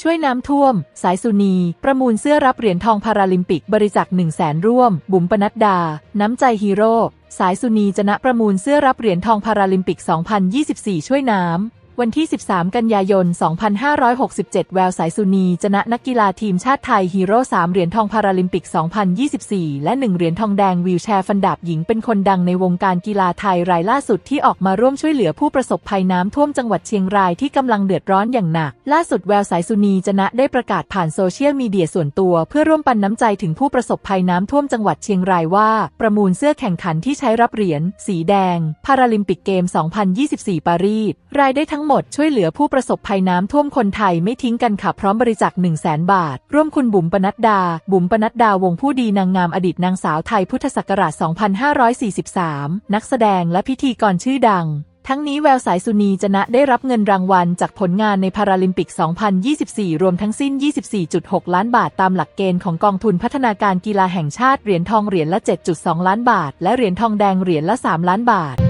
ช่วยน้ำท่วม สายสุนี ประมูลเสื้อรับเหรียญทองพาราลิมปิกบริจาค1 0 0 0 0แสนร่วม บุ๋มปนัดดา น้ำใจฮีโร่ สายสุนีจะณประมูลเสื้อรับเหรียญทองพาราลิมปิก 2024 ช่วยน้ำ วันที่ 13 กันยายน 2567 แววสายสุนีจะนักกีฬาทีมชาติไทยฮีโร่3เหรียญทองพาราลิมปิก 2024 และ 1 เหรียญทองแดงวิวแชร์ฟันดาบหญิงเป็นคนดังในวงการกีฬาไทยรายล่าสุดที่ออกมาร่วมช่วยเหลือผู้ประสบภัยน้ำท่วมจังหวัดเชียงรายที่กำลังเดือดร้อนอย่างหนัก ล่าสุดแววสายสุนีจะได้ประกาศผ่านโซเชียลมีเดียส่วนตัว เพื่อร่วมปันน้ำใจถึงผู้ประสบภัยน้ำท่วมจังหวัดเชียงรายว่า ประมูลเสื้อแข่งขันที่ใช้รับเหรียญสีแดง พาราลิมปิกเกม 2024 ปารีสรายได้ทั้งหมดช่วยเหลือผู้ประสบภัยน้ำท่วมคนไทยไม่ทิ้งกันค่ะพร้อมบริจาค1 0 0 0 0แบาท ร่วมคุณบุ๋มปนัดดา บุ๋มปนัดดาวงผู้ดีนางงามอดีตนางสาวไทยพุทธศักราช 2543 นักแสดงและพิธีกรชื่อดังทั้งนี้แววสายสุนีจะนะได้รับเงินรางวัลจากผลงานในพาราลิมปิก 2024 รวมทั้งสิ้น 24.6 ล้านบาทตามหลักเกณฑ์ของกองทุนพัฒนาการกีฬาแห่งชาติ เหรียญทองเหรียญละ 7.2 ล้านบาท และเหรียญทองแดงเหรียญละ 3 ล้านบาท